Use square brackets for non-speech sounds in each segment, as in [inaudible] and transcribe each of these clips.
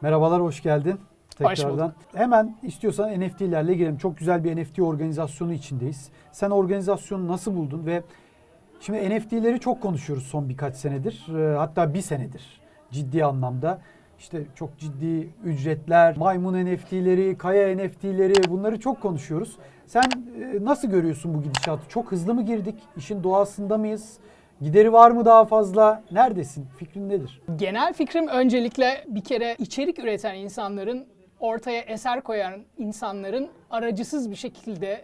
Merhabalar, hoş geldin. Tekrardan. Hemen istiyorsan NFT'lerle girelim. Çok güzel bir NFT organizasyonu içindeyiz. Sen organizasyonu nasıl buldun ve şimdi NFT'leri çok konuşuyoruz son birkaç senedir. Ee, Hatta bir senedir ciddi anlamda. İşte çok ciddi ücretler, maymun NFT'leri, kaya NFT'leri bunları çok konuşuyoruz. Sen e, nasıl görüyorsun bu gidişatı? Çok hızlı mı girdik? İşin doğasında mıyız? Gideri var mı daha fazla? Neredesin? Fikrin nedir? Genel fikrim öncelikle bir kere içerik üreten insanların, ortaya eser koyan insanların aracısız bir şekilde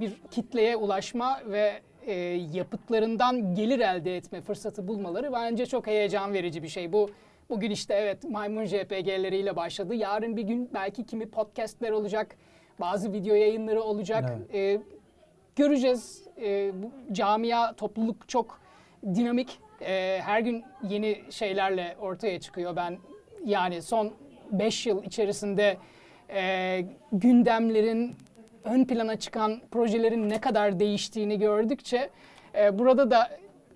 bir kitleye ulaşma ve e, yapıtlarından gelir elde etme fırsatı bulmaları bence çok heyecan verici bir şey. Bu bugün işte evet maymun JPG'leriyle başladı. Yarın bir gün belki kimi podcastler olacak, bazı video yayınları olacak. E, göreceğiz. E, bu camia, topluluk çok dinamik. E, her gün yeni şeylerle ortaya çıkıyor. Ben yani son 5 yıl içerisinde e, gündemlerin ön plana çıkan projelerin ne kadar değiştiğini gördükçe e, burada da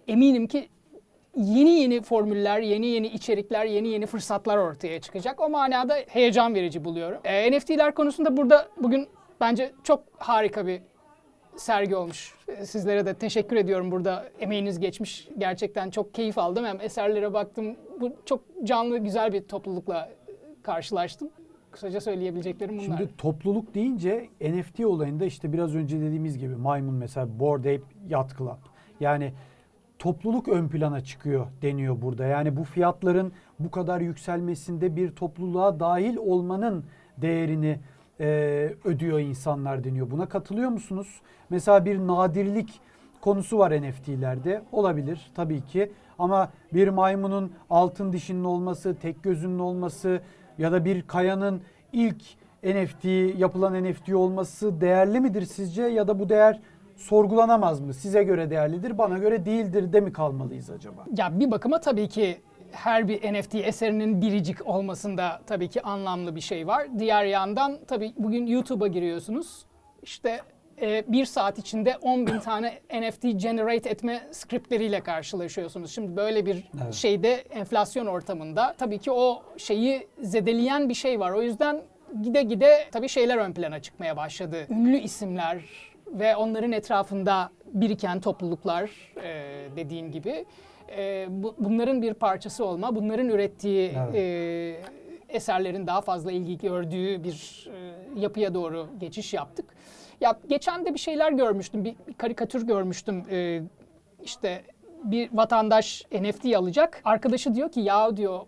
eminim ki yeni yeni formüller, yeni yeni içerikler, yeni yeni fırsatlar ortaya çıkacak. O manada heyecan verici buluyorum. E, NFT'ler konusunda burada bugün bence çok harika bir sergi olmuş. E, Sizlere de teşekkür ediyorum burada. Emeğiniz geçmiş. Gerçekten çok keyif aldım. Hem eserlere baktım. Bu çok canlı, güzel bir toplulukla karşılaştım. Kısaca söyleyebileceklerim bunlar. Şimdi topluluk deyince NFT olayında işte biraz önce dediğimiz gibi maymun mesela Bored Ape Yacht Club. Yani topluluk ön plana çıkıyor deniyor burada. Yani bu fiyatların bu kadar yükselmesinde bir topluluğa dahil olmanın değerini e, ödüyor insanlar deniyor. Buna katılıyor musunuz? Mesela bir nadirlik konusu var NFT'lerde. Olabilir tabii ki. Ama bir maymunun altın dişinin olması, tek gözünün olması ya da bir kayanın ilk NFT, yapılan NFT olması değerli midir sizce? Ya da bu değer sorgulanamaz mı? Size göre değerlidir, bana göre değildir de mi kalmalıyız acaba? Ya bir bakıma tabii ki her bir NFT eserinin biricik olmasında tabii ki anlamlı bir şey var. Diğer yandan tabii bugün YouTube'a giriyorsunuz. İşte e, bir saat içinde 10 bin tane [coughs] NFT generate etme skriptleriyle karşılaşıyorsunuz. Şimdi böyle bir Evet. şeyde enflasyon ortamında tabii ki o şeyi zedeleyen bir şey var. O yüzden gide gide tabii şeyler ön plana çıkmaya başladı. Ünlü isimler ve onların etrafında biriken topluluklar e, dediğin gibi e, bu- bunların bir parçası olma, bunların ürettiği Evet. e, eserlerin daha fazla ilgi gördüğü bir e, yapıya doğru geçiş yaptık. Ya geçen de bir şeyler görmüştüm, bir, bir karikatür görmüştüm. E, işte bir vatandaş NFT alacak. Arkadaşı diyor ki ya diyor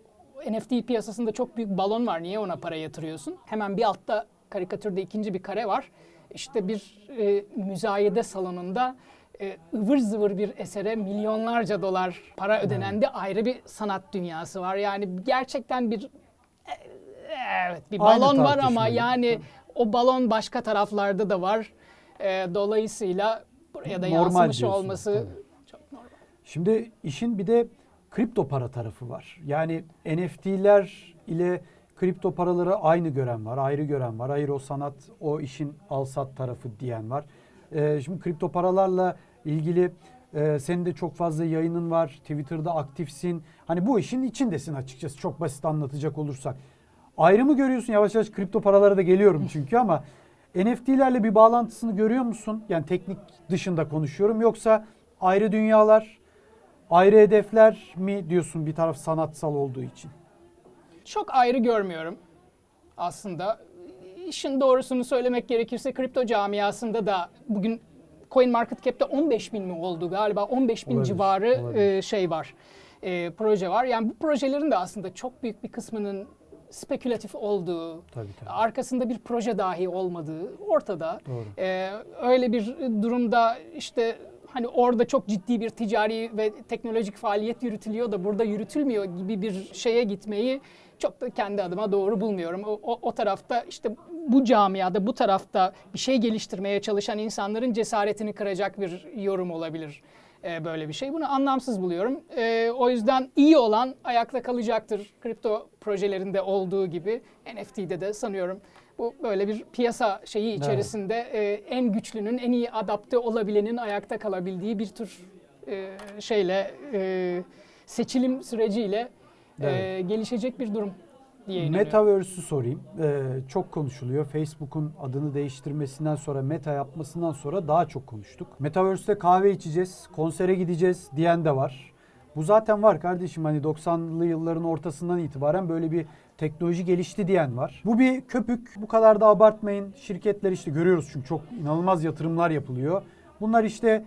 NFT piyasasında çok büyük balon var. Niye ona para yatırıyorsun? Hemen bir altta karikatürde ikinci bir kare var. İşte bir e, müzayede salonunda e, ıvır zıvır bir esere milyonlarca dolar para ödenen de ayrı bir sanat dünyası var. Yani gerçekten bir e, evet bir Aynı balon var ama yani o balon başka taraflarda da var. E, dolayısıyla buraya da Normal yansımış diyorsun, olması tabii. çok normal. Şimdi işin bir de kripto para tarafı var. Yani NFT'ler ile kripto paraları aynı gören var, ayrı gören var. Hayır o sanat, o işin al sat tarafı diyen var. Ee, şimdi kripto paralarla ilgili e, senin de çok fazla yayının var. Twitter'da aktifsin. Hani bu işin içindesin açıkçası çok basit anlatacak olursak. Ayrı mı görüyorsun? Yavaş yavaş kripto paralara da geliyorum çünkü ama NFT'lerle bir bağlantısını görüyor musun? Yani teknik dışında konuşuyorum. Yoksa ayrı dünyalar, ayrı hedefler mi diyorsun bir taraf sanatsal olduğu için? Çok ayrı görmüyorum aslında. İşin doğrusunu söylemek gerekirse kripto camiasında da bugün CoinMarketCap'te 15 bin mi oldu galiba 15 bin Olabilir, civarı olabilir. e, şey var, e, proje var. Yani bu projelerin de aslında çok büyük bir kısmının spekülatif olduğu, Tabii tabii. arkasında bir proje dahi olmadığı ortada. Doğru. Ee, öyle bir durumda işte hani orada çok ciddi bir ticari ve teknolojik faaliyet yürütülüyor da burada yürütülmüyor gibi bir şeye gitmeyi çok da kendi adıma doğru bulmuyorum. O, o, o tarafta işte bu camiada bu tarafta bir şey geliştirmeye çalışan insanların cesaretini kıracak bir yorum olabilir e, böyle bir şey. Bunu anlamsız buluyorum. E, o yüzden iyi olan ayakta kalacaktır. Kripto projelerinde olduğu gibi NFT'de de sanıyorum bu böyle bir piyasa şeyi içerisinde e, en güçlünün, en iyi adapte olabilenin ayakta kalabildiği bir tür e, şeyle e, seçilim süreciyle e, Evet. gelişecek bir durum. diye. Metaverse'ü sorayım. Ee, çok konuşuluyor. Facebook'un adını değiştirmesinden sonra Meta yapmasından sonra daha çok konuştuk. Metaverse'te kahve içeceğiz, konsere gideceğiz diyen de var. Bu zaten var kardeşim hani 90'lı yılların ortasından itibaren böyle bir teknoloji gelişti diyen var. Bu bir köpük. Bu kadar da abartmayın. Şirketler işte görüyoruz çünkü çok inanılmaz yatırımlar yapılıyor. Bunlar işte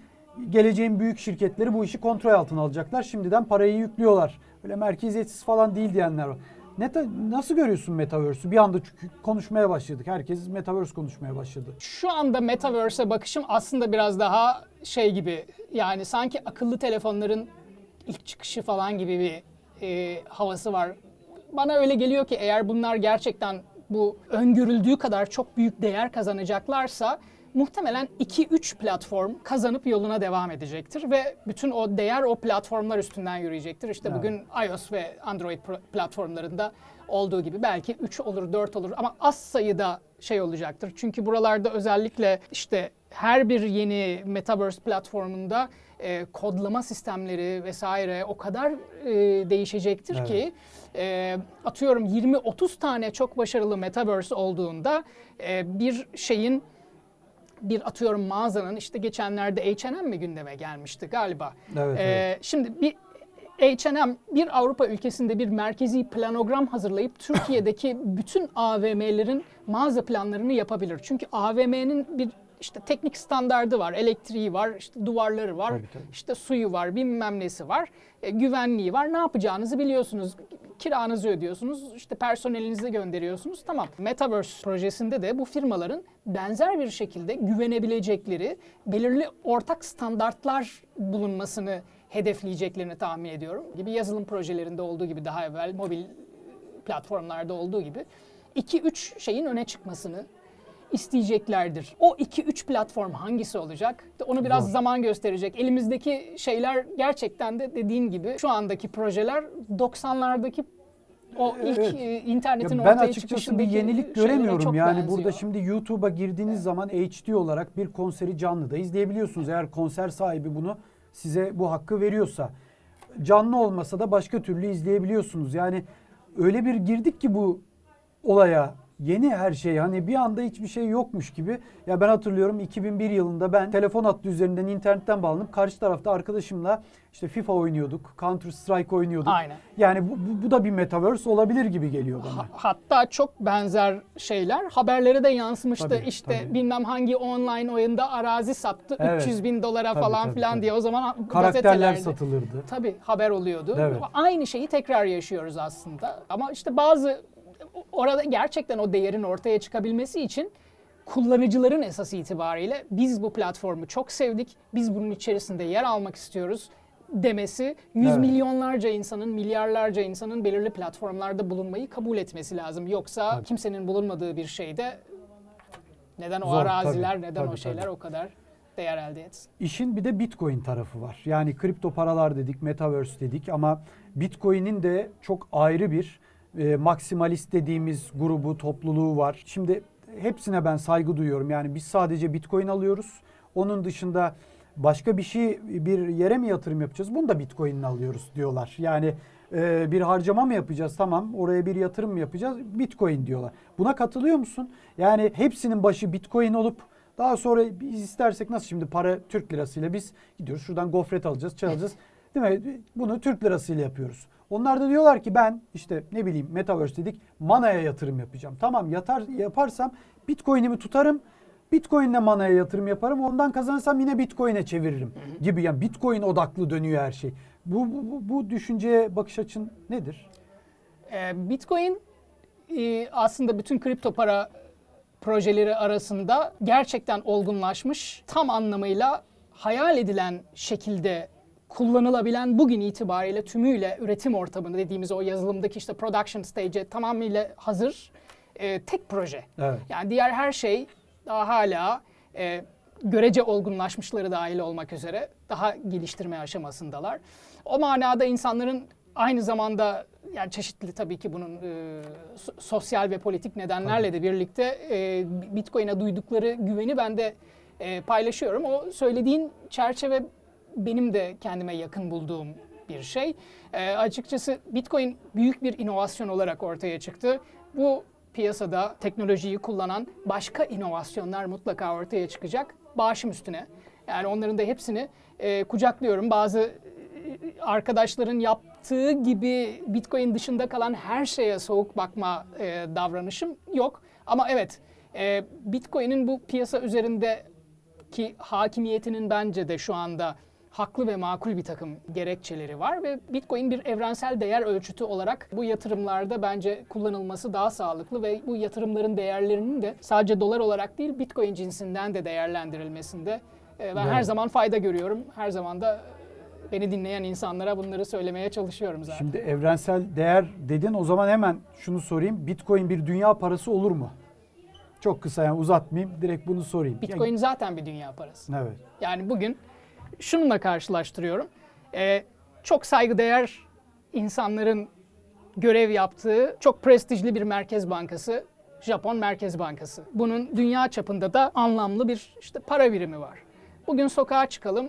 geleceğin büyük şirketleri bu işi kontrol altına alacaklar. Şimdiden parayı yüklüyorlar. Öyle merkeziyetsiz falan değil diyenler var. Ne, nasıl görüyorsun Metaverse'ü? Bir anda çünkü konuşmaya başladık. Herkes Metaverse konuşmaya başladı. Şu anda Metaverse'e bakışım aslında biraz daha şey gibi yani sanki akıllı telefonların ilk çıkışı falan gibi bir e, havası var. Bana öyle geliyor ki eğer bunlar gerçekten bu öngörüldüğü kadar çok büyük değer kazanacaklarsa muhtemelen 2-3 platform kazanıp yoluna devam edecektir ve bütün o değer o platformlar üstünden yürüyecektir. İşte Evet. bugün iOS ve Android platformlarında olduğu gibi belki 3 olur 4 olur ama az sayıda şey olacaktır. Çünkü buralarda özellikle işte her bir yeni metaverse platformunda e, kodlama sistemleri vesaire o kadar e, değişecektir Evet. ki e, atıyorum 20-30 tane çok başarılı metaverse olduğunda e, bir şeyin bir atıyorum mağazanın işte geçenlerde H&M mi gündeme gelmişti galiba. Evet, Ee, evet. Şimdi bir H&M bir Avrupa ülkesinde bir merkezi planogram hazırlayıp Türkiye'deki [laughs] bütün AVM'lerin mağaza planlarını yapabilir. Çünkü AVM'nin bir işte teknik standardı var, elektriği var, işte duvarları var, Tabii, tabii. işte suyu var, bilmem nesi var, e, güvenliği var. Ne yapacağınızı biliyorsunuz. Kiranızı ödüyorsunuz, işte personelinizi gönderiyorsunuz. Tamam. Metaverse projesinde de bu firmaların benzer bir şekilde güvenebilecekleri belirli ortak standartlar bulunmasını hedefleyeceklerini tahmin ediyorum. Gibi yazılım projelerinde olduğu gibi daha evvel mobil platformlarda olduğu gibi 2-3 şeyin öne çıkmasını isteyeceklerdir. O 2-3 platform hangisi olacak? Onu biraz Zor. zaman gösterecek. Elimizdeki şeyler gerçekten de dediğin gibi şu andaki projeler 90'lardaki o ilk Evet. e, internetin Ya ben ortaya açıkçası bir yenilik göremiyorum yani benziyor. burada şimdi YouTube'a girdiğiniz zaman HD olarak bir konseri canlıda izleyebiliyorsunuz eğer konser sahibi bunu size bu hakkı veriyorsa. Canlı olmasa da başka türlü izleyebiliyorsunuz. Yani öyle bir girdik ki bu olaya yeni her şey hani bir anda hiçbir şey yokmuş gibi. Ya ben hatırlıyorum 2001 yılında ben telefon hattı üzerinden internetten bağlanıp karşı tarafta arkadaşımla işte FIFA oynuyorduk, Counter Strike oynuyorduk. Aynen. Yani bu, bu, bu da bir metaverse olabilir gibi geliyor bana. Ha- Hatta çok benzer şeyler haberlere de yansımıştı. Tabii, işte tabii. bilmem hangi online oyunda arazi sattı Evet. 300 bin dolara Tabii, falan tabii, filan tabii. diye o zaman Karakterler satılırdı. Tabii haber oluyordu. Evet. Aynı şeyi tekrar yaşıyoruz aslında. Ama işte bazı orada gerçekten o değerin ortaya çıkabilmesi için kullanıcıların esas itibariyle biz bu platformu çok sevdik, biz bunun içerisinde yer almak istiyoruz demesi yüz Evet. milyonlarca insanın, milyarlarca insanın belirli platformlarda bulunmayı kabul etmesi lazım. Yoksa Tabii. kimsenin bulunmadığı bir şeyde neden o Zor, araziler, tabii, neden o tabii, şeyler tabii. o kadar değer elde etsin? İşin bir de Bitcoin tarafı var. Yani kripto paralar dedik, metaverse dedik ama Bitcoin'in de çok ayrı bir e, maksimalist dediğimiz grubu, topluluğu var. Şimdi hepsine ben saygı duyuyorum. Yani biz sadece Bitcoin alıyoruz. Onun dışında başka bir şey bir yere mi yatırım yapacağız? Bunu da Bitcoin'le alıyoruz diyorlar. Yani e, bir harcama mı yapacağız? Tamam. Oraya bir yatırım mı yapacağız? Bitcoin diyorlar. Buna katılıyor musun? Yani hepsinin başı Bitcoin olup daha sonra biz istersek nasıl şimdi para Türk lirasıyla biz gidiyoruz şuradan gofret alacağız, çay alacağız. Değil mi? Bunu Türk lirasıyla yapıyoruz. Onlar da diyorlar ki ben işte ne bileyim Metaverse dedik manaya yatırım yapacağım. Tamam yatar yaparsam Bitcoin'imi tutarım. Bitcoin'le manaya yatırım yaparım. Ondan kazanırsam yine Bitcoin'e çeviririm gibi. Yani Bitcoin odaklı dönüyor her şey. Bu, bu, bu, düşünceye bakış açın nedir? Ee, Bitcoin e, aslında bütün kripto para projeleri arasında gerçekten olgunlaşmış, tam anlamıyla hayal edilen şekilde kullanılabilen bugün itibariyle tümüyle üretim ortamını dediğimiz o yazılımdaki işte production stage'e tamamıyla hazır e, tek proje. Evet. Yani diğer her şey daha hala e, görece olgunlaşmışları dahil olmak üzere daha geliştirme aşamasındalar. O manada insanların aynı zamanda yani çeşitli tabii ki bunun e, so- sosyal ve politik nedenlerle de birlikte e, Bitcoin'e duydukları güveni ben de e, paylaşıyorum. O söylediğin çerçeve benim de kendime yakın bulduğum bir şey. E, açıkçası Bitcoin büyük bir inovasyon olarak ortaya çıktı. Bu piyasada teknolojiyi kullanan başka inovasyonlar mutlaka ortaya çıkacak. Bağışım üstüne. Yani onların da hepsini e, kucaklıyorum. Bazı e, arkadaşların yaptığı gibi Bitcoin dışında kalan her şeye soğuk bakma e, davranışım yok. Ama evet, e, Bitcoin'in bu piyasa üzerindeki hakimiyetinin bence de şu anda haklı ve makul bir takım gerekçeleri var ve Bitcoin bir evrensel değer ölçütü olarak bu yatırımlarda bence kullanılması daha sağlıklı ve bu yatırımların değerlerinin de sadece dolar olarak değil Bitcoin cinsinden de değerlendirilmesinde e, ben her Evet. zaman fayda görüyorum. Her zaman da beni dinleyen insanlara bunları söylemeye çalışıyorum zaten. Şimdi evrensel değer dedin o zaman hemen şunu sorayım. Bitcoin bir dünya parası olur mu? Çok kısa yani uzatmayayım direkt bunu sorayım. Bitcoin zaten bir dünya parası. Evet. Yani bugün şununla karşılaştırıyorum. Ee, çok saygıdeğer insanların görev yaptığı çok prestijli bir merkez bankası Japon Merkez Bankası. Bunun dünya çapında da anlamlı bir işte para birimi var. Bugün sokağa çıkalım,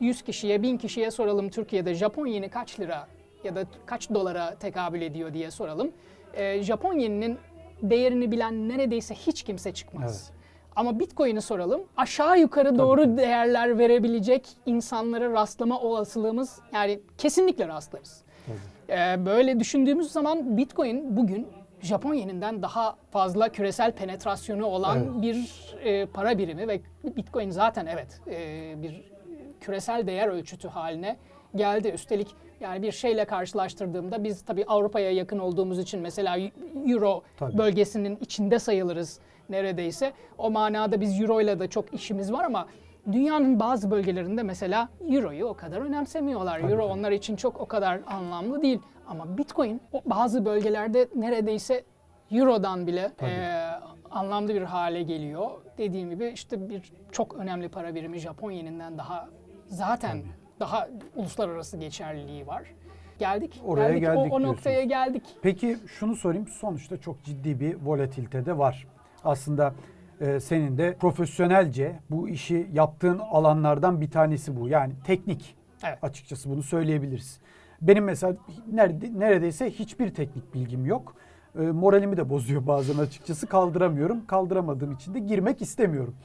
100 kişiye, 1000 kişiye soralım Türkiye'de Japon yeni kaç lira ya da kaç dolara tekabül ediyor diye soralım. Ee, Japon yeninin değerini bilen neredeyse hiç kimse çıkmaz. Ama Bitcoin'i soralım. Aşağı yukarı doğru tabii. değerler verebilecek insanlara rastlama olasılığımız yani kesinlikle rastlarız. Ee, böyle düşündüğümüz zaman Bitcoin bugün Japon yeninden daha fazla küresel penetrasyonu olan Evet. bir e, para birimi ve Bitcoin zaten evet e, bir küresel değer ölçütü haline geldi. Üstelik yani bir şeyle karşılaştırdığımda biz tabii Avrupa'ya yakın olduğumuz için mesela Euro Tabii. bölgesinin içinde sayılırız neredeyse. O manada biz Euro ile de çok işimiz var ama dünyanın bazı bölgelerinde mesela Euro'yu o kadar önemsemiyorlar. Tabii, Euro onlar için çok o kadar anlamlı değil. Ama Bitcoin bazı bölgelerde neredeyse Euro'dan bile Tabii. e, anlamlı bir hale geliyor. Dediğim gibi işte bir çok önemli para birimi Japon yeninden daha zaten Tabii. Daha uluslararası geçerliliği var. Geldik. Oraya geldik. O- geldik o, diyorsunuz. noktaya geldik. Peki şunu sorayım. Sonuçta çok ciddi bir volatilite de var. Aslında e, senin de profesyonelce bu işi yaptığın alanlardan bir tanesi bu. Yani teknik Evet. açıkçası bunu söyleyebiliriz. Benim mesela nerede, neredeyse hiçbir teknik bilgim yok. E, moralimi de bozuyor bazen açıkçası. Kaldıramıyorum. Kaldıramadığım için de girmek istemiyorum.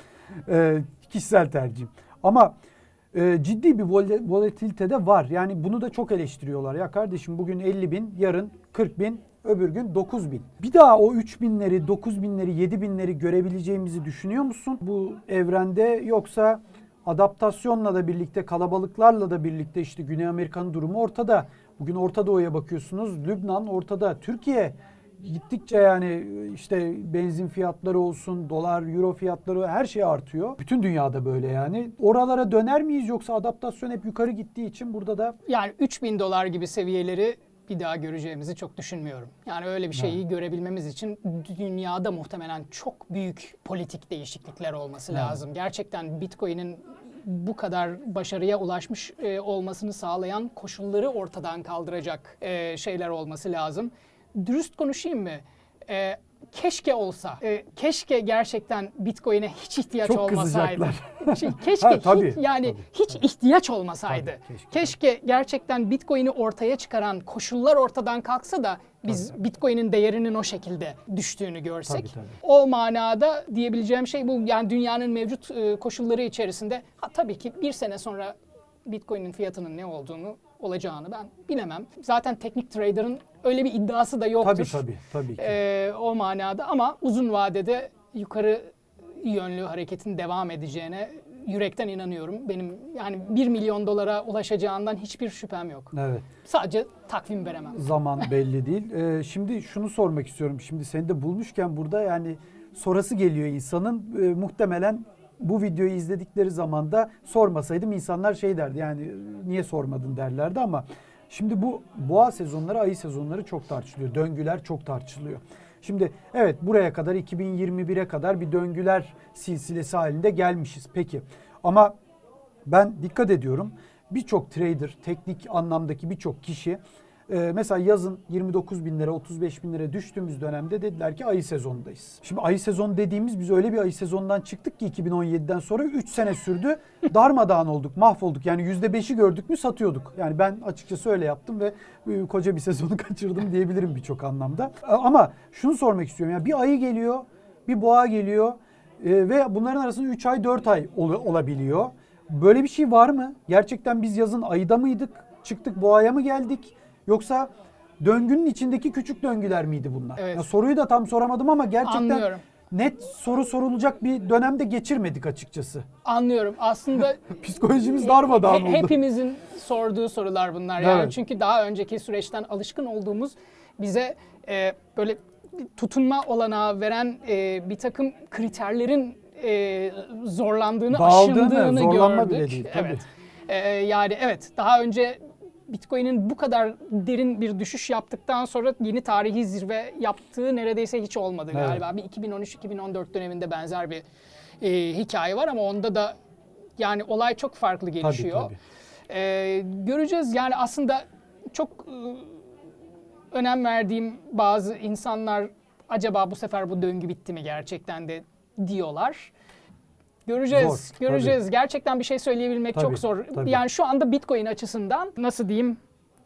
E, kişisel tercihim. Ama e, ciddi bir vol- volatilite de var. Yani bunu da çok eleştiriyorlar. Ya kardeşim bugün 50 bin, yarın 40 bin, öbür gün 9 bin. Bir daha o 3 binleri, 9 binleri, 7 binleri görebileceğimizi düşünüyor musun? Bu evrende yoksa adaptasyonla da birlikte, kalabalıklarla da birlikte işte Güney Amerika'nın durumu ortada. Bugün Orta Doğu'ya bakıyorsunuz. Lübnan ortada. Türkiye gittikçe yani işte benzin fiyatları olsun, dolar, euro fiyatları her şey artıyor. Bütün dünyada böyle yani. Oralara döner miyiz yoksa adaptasyon hep yukarı gittiği için burada da Yani 3000 dolar gibi seviyeleri bir daha göreceğimizi çok düşünmüyorum. Yani öyle bir şeyi görebilmemiz için dünyada muhtemelen çok büyük politik değişiklikler olması lazım. Gerçekten Bitcoin'in bu kadar başarıya ulaşmış e, olmasını sağlayan koşulları ortadan kaldıracak e, şeyler olması lazım. Dürüst konuşayım mı? E, keşke olsa, e, keşke gerçekten Bitcoin'e hiç ihtiyaç Çok olmasaydı. kızacaklar. [laughs] Şey, [laughs] keşke Ha, tabii, hiç, yani tabii, hiç ihtiyaç olmasaydı. Tabii, keşke. Keşke gerçekten Bitcoin'i ortaya çıkaran koşullar ortadan kalksa da biz Bitcoin'in değerinin o şekilde düştüğünü görsek. Tabii, tabii. O manada diyebileceğim şey bu. Yani dünyanın mevcut e, koşulları içerisinde ha, tabii ki bir sene sonra Bitcoin'in fiyatının ne olduğunu olacağını ben bilemem. Zaten teknik trader'ın öyle bir iddiası da yoktur. tabii tabii tabii ki. Ee, o manada ama uzun vadede yukarı yönlü hareketin devam edeceğine yürekten inanıyorum. Benim yani 1 milyon dolara ulaşacağından hiçbir şüphem yok. Evet. Sadece takvim veremem. Zaman [laughs] belli değil. Ee, şimdi şunu sormak istiyorum. Şimdi seni de bulmuşken burada yani sorası geliyor insanın. Ee, muhtemelen bu videoyu izledikleri zaman da sormasaydım insanlar şey derdi yani niye sormadın derlerdi ama şimdi bu boğa sezonları, ayı sezonları çok tartışılıyor. Döngüler çok tartışılıyor. Şimdi evet buraya kadar 2021'e kadar bir döngüler silsilesi halinde gelmişiz. Peki ama ben dikkat ediyorum birçok trader, teknik anlamdaki birçok kişi Ee, mesela yazın 29 bin lira 35 bin lira düştüğümüz dönemde dediler ki ayı sezonundayız. Şimdi ayı sezonu dediğimiz biz öyle bir ayı sezonundan çıktık ki 2017'den sonra 3 sene sürdü. [laughs] Darmadağın olduk mahvolduk yani %5'i gördük mü satıyorduk. Yani ben açıkçası öyle yaptım ve e, koca bir [laughs] sezonu kaçırdım diyebilirim birçok anlamda. Ama şunu sormak istiyorum yani bir ayı geliyor bir boğa geliyor e, ve bunların arasında 3 ay 4 ay ol- olabiliyor. Böyle bir şey var mı? Gerçekten biz yazın ayıda mıydık? Çıktık boğaya mı geldik? Yoksa döngünün içindeki küçük döngüler miydi bunlar? Evet. Ya soruyu da tam soramadım ama gerçekten Anlıyorum. net soru sorulacak bir dönemde geçirmedik açıkçası. Anlıyorum. Aslında [laughs] Psikolojimiz darmadağın oldu. Hepimizin sorduğu sorular bunlar. Yani Evet. çünkü daha önceki süreçten alışkın olduğumuz bize e, böyle tutunma olanağı veren e, bir takım kriterlerin e, zorlandığını, Dağıldığını, aşındığını zorlanma gördük. bile değil, tabii. Evet. E, yani evet daha önce Bitcoin'in bu kadar derin bir düşüş yaptıktan sonra yeni tarihi zirve yaptığı neredeyse hiç olmadı Evet. galiba. Bir 2013-2014 döneminde benzer bir e, hikaye var ama onda da yani olay çok farklı gelişiyor. tabii. Ee, göreceğiz yani aslında çok e, önem verdiğim bazı insanlar acaba bu sefer bu döngü bitti mi gerçekten de diyorlar. Göreceğiz, Zor, göreceğiz. Gerçekten bir şey söyleyebilmek Tabii, çok zor. tabii. Yani şu anda Bitcoin açısından nasıl diyeyim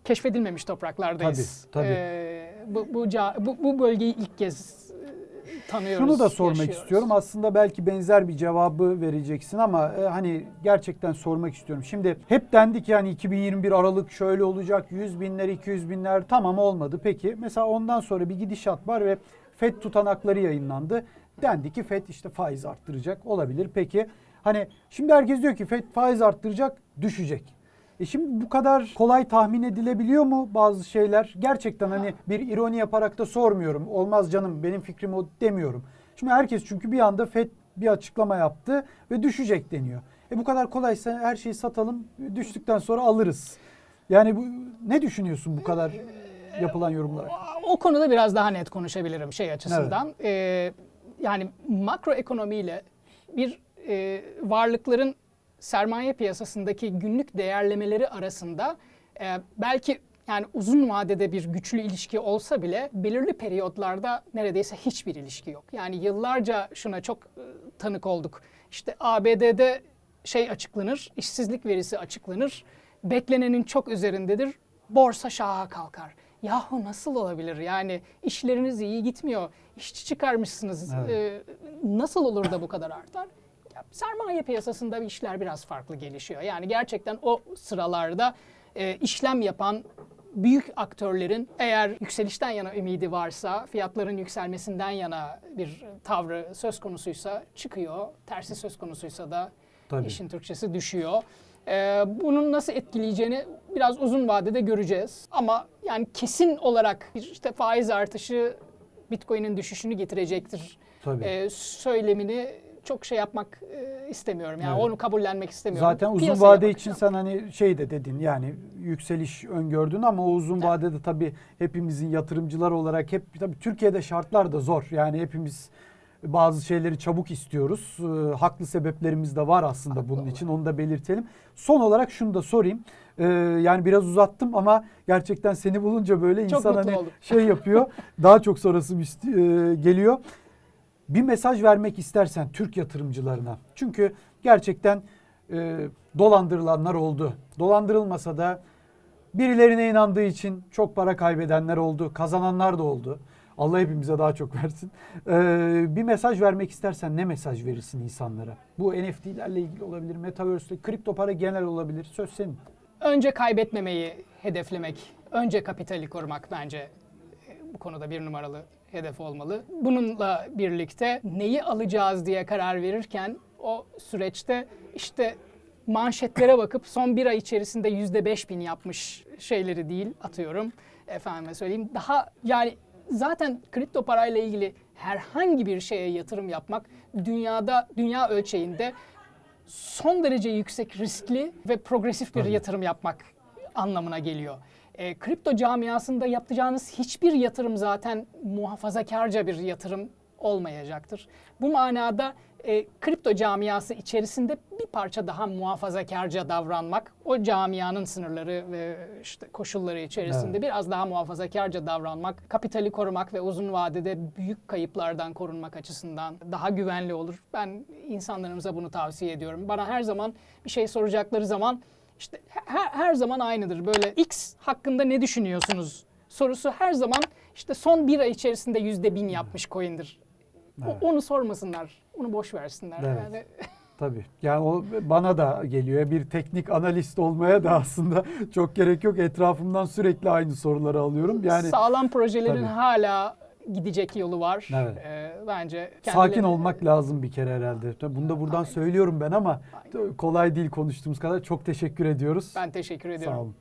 keşfedilmemiş topraklardayız. Tabii, tabii. Ee, bu, bu, bu, bu bölgeyi ilk kez e, tanıyoruz. Şunu da sormak yaşıyoruz. istiyorum. Aslında belki benzer bir cevabı vereceksin ama e, hani gerçekten sormak istiyorum. Şimdi hep dendi ki hani 2021 Aralık şöyle olacak 100 binler 200 binler tamam olmadı. Peki mesela ondan sonra bir gidişat var ve FED tutanakları yayınlandı. Dendi ki FED işte faiz arttıracak olabilir. Peki hani şimdi herkes diyor ki FED faiz arttıracak düşecek. E şimdi bu kadar kolay tahmin edilebiliyor mu bazı şeyler? Gerçekten hani bir ironi yaparak da sormuyorum. Olmaz canım benim fikrim o demiyorum. Şimdi herkes çünkü bir anda FED bir açıklama yaptı ve düşecek deniyor. E bu kadar kolaysa her şeyi satalım düştükten sonra alırız. Yani bu ne düşünüyorsun bu kadar yapılan yorumlara? O konuda biraz daha net konuşabilirim şey açısından. Ee, yani makroekonomiyle bir e, varlıkların sermaye piyasasındaki günlük değerlemeleri arasında e, belki yani uzun vadede bir güçlü ilişki olsa bile belirli periyotlarda neredeyse hiçbir ilişki yok. Yani yıllarca şuna çok e, tanık olduk. İşte ABD'de şey açıklanır, işsizlik verisi açıklanır, beklenenin çok üzerindedir, borsa şaha kalkar. Yahu nasıl olabilir? Yani işleriniz iyi gitmiyor, işçi çıkarmışsınız, Evet. Ee, nasıl olur da bu kadar artar? Ya, sermaye piyasasında işler biraz farklı gelişiyor. Yani gerçekten o sıralarda e, işlem yapan büyük aktörlerin eğer yükselişten yana ümidi varsa, fiyatların yükselmesinden yana bir tavrı söz konusuysa çıkıyor. Tersi söz konusuysa da Tabii. işin Türkçesi düşüyor. Ee, bunun nasıl etkileyeceğini biraz uzun vadede göreceğiz. Ama yani kesin olarak bir işte faiz artışı Bitcoin'in düşüşünü getirecektir Tabii. e, söylemini çok şey yapmak e, istemiyorum. Yani Evet. onu kabullenmek istemiyorum. Zaten uzun Piyasaya vade için bakacağım. sen hani şey de dedin yani yükseliş öngördün ama o uzun vadede tabii hepimizin yatırımcılar olarak hep tabii Türkiye'de şartlar da zor. Yani hepimiz bazı şeyleri çabuk istiyoruz. Ee, haklı sebeplerimiz de var aslında bunun için. Onu da belirtelim. Son olarak şunu da sorayım. Ee, yani biraz uzattım ama gerçekten seni bulunca böyle Çok insan hani oldum. şey yapıyor. [laughs] daha çok sonrası müst- e, geliyor bir mesaj vermek istersen Türk yatırımcılarına. Çünkü gerçekten e, dolandırılanlar oldu. Dolandırılmasa da birilerine inandığı için çok para kaybedenler oldu. Kazananlar da oldu. Allah hepimize daha çok versin. E, bir mesaj vermek istersen ne mesaj verirsin insanlara? Bu NFT'lerle ilgili olabilir, Metaverse'le, kripto para genel olabilir. Söz senin. Önce kaybetmemeyi hedeflemek, önce kapitali korumak bence e, bu konuda bir numaralı hedef olmalı. Bununla birlikte neyi alacağız diye karar verirken o süreçte işte manşetlere bakıp son bir ay içerisinde yüzde beş bin yapmış şeyleri değil atıyorum. Efendime söyleyeyim daha yani zaten kripto parayla ilgili herhangi bir şeye yatırım yapmak dünyada dünya ölçeğinde son derece yüksek riskli ve progresif bir Tabii. yatırım yapmak anlamına geliyor. E, kripto camiasında yapacağınız hiçbir yatırım zaten muhafazakarca bir yatırım olmayacaktır. Bu manada e, kripto camiası içerisinde bir parça daha muhafazakarca davranmak, o camianın sınırları ve işte koşulları içerisinde Evet. biraz daha muhafazakarca davranmak, kapitali korumak ve uzun vadede büyük kayıplardan korunmak açısından daha güvenli olur. Ben insanlarımıza bunu tavsiye ediyorum. Bana her zaman bir şey soracakları zaman işte her, her zaman aynıdır. Böyle X hakkında ne düşünüyorsunuz sorusu her zaman işte son bir ay içerisinde yüzde bin yapmış coin'dir. O- Evet. onu sormasınlar. Onu boş versinler. Evet. Yani [laughs] Tabii. Yani o bana da geliyor. Bir teknik analist olmaya da aslında [laughs] çok gerek yok. Etrafımdan sürekli aynı soruları alıyorum. Yani sağlam projelerin Tabii. hala gidecek yolu var. Evet. Ee, bence sakin kendileri- olmak lazım bir kere herhalde. Tabii Bunu da buradan söylüyorum ben ama kolay değil konuştuğumuz kadar. Çok teşekkür ediyoruz. Ben teşekkür ediyorum. Sağ olun.